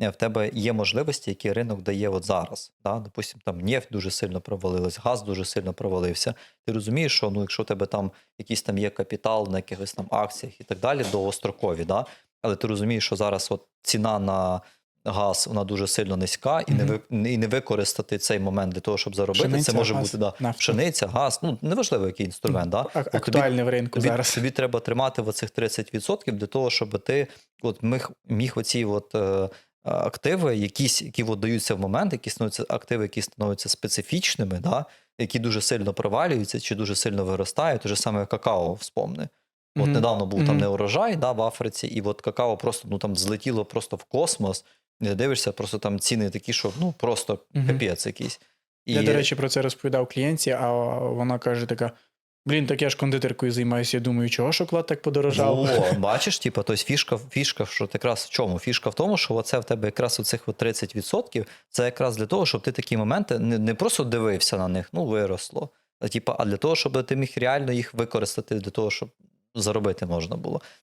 е, в тебе є можливості, які ринок дає от зараз. Да? Допустим, там нефть дуже сильно провалилась, газ дуже сильно провалився. Ти розумієш, що ну, якщо у тебе там якийсь там є капітал на якихось там акціях і так далі, довгострокові, да? але ти розумієш, що зараз от ціна на газ вона дуже сильно низька, і, не, ви, і не використати цей момент для того, щоб заробити. Пшениця, це може газ, бути да, нафта. пшениця, газ, ну неважливо, який інструмент. Да? А- От тобі- Актуальне в ринку тобі, зараз. тобі треба тримати в оцих 30% для того, щоб ти от міг, міг оці от, е, активи, якісь, які от даються в момент, які становляться активи, які становляться специфічними, да, які дуже сильно провалюються чи дуже сильно виростають, те ж саме какао вспомни. От Мгм. недавно був там Мгм. не урожай да, в Африці, і от какао просто ну, там злетіло просто в космос. Ти дивишся, просто там ціни такі, що ну просто Мгм. капець якийсь. І... Я, до речі, про це розповідав клієнтці, а вона каже така: блін, так я ж кондитеркою займаюся. Я думаю, чого шоколад так подорожав? О, бачиш, типу, тобто фішка, фішка, що якраз в чому? Фішка в тому, що оце в тебе якраз оцих от 30%, це якраз для того, щоб ти такі моменти не, не просто дивився на них, ну виросло. А, типу, а для того, щоб ти міг реально їх використати для того, щоб заробити можна було.